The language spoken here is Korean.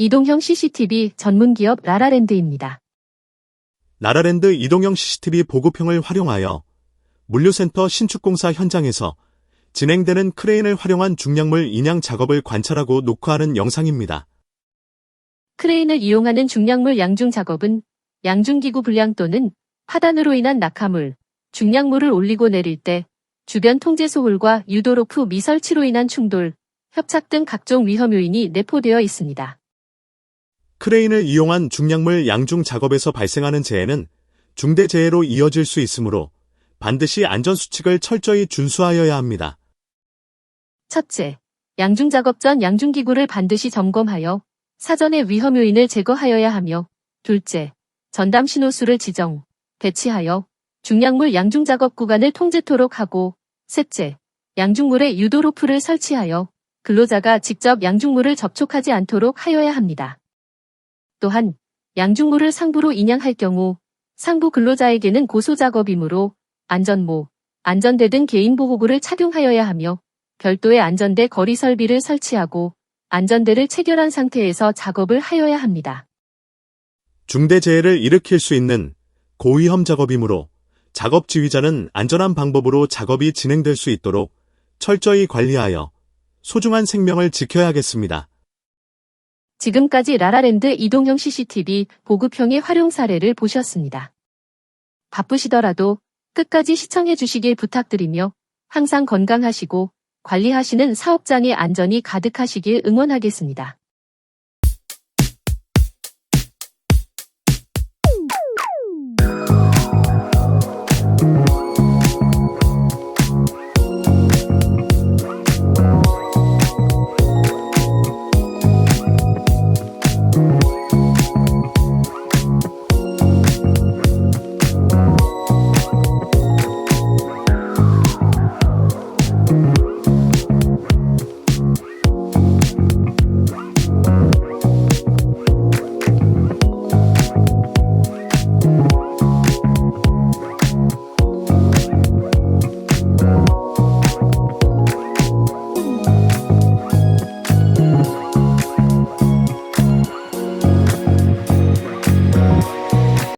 이동형 CCTV 전문기업 라라랜드입니다. 나라랜드 이동형 CCTV 보급형을 활용하여 물류센터 신축공사 현장에서 진행되는 크레인을 활용한 중량물 인양 작업을 관찰하고 녹화하는 영상입니다. 크레인을 이용하는 중량물 양중 작업은 양중기구 불량 또는 파단으로 인한 낙하물, 중량물을 올리고 내릴 때 주변 통제 소홀과 유도로프 미설치로 인한 충돌, 협착 등 각종 위험 요인이 내포되어 있습니다. 크레인을 이용한 중량물 양중 작업에서 발생하는 재해는 중대 재해로 이어질 수 있으므로 반드시 안전수칙을 철저히 준수하여야 합니다. 첫째, 양중 작업 전 양중 기구를 반드시 점검하여 사전에 위험 요인을 제거하여야 하며, 둘째, 전담 신호수를 지정, 배치하여 중량물 양중 작업 구간을 통제토록 하고, 셋째, 양중물에 유도로프를 설치하여 근로자가 직접 양중물을 접촉하지 않도록 하여야 합니다. 또한 양중물을 상부로 인양할 경우 상부 근로자에게는 고소 작업이므로 안전모, 안전대 등 개인 보호구를 착용하여야 하며 별도의 안전대 거리 설비를 설치하고 안전대를 체결한 상태에서 작업을 하여야 합니다. 중대 재해를 일으킬 수 있는 고위험 작업이므로 작업 지휘자는 안전한 방법으로 작업이 진행될 수 있도록 철저히 관리하여 소중한 생명을 지켜야겠습니다. 지금까지 라라랜드 이동형 CCTV 보급형의 활용 사례를 보셨습니다. 바쁘시더라도 끝까지 시청해 주시길 부탁드리며 항상 건강하시고 관리하시는 사업장의 안전이 가득하시길 응원하겠습니다.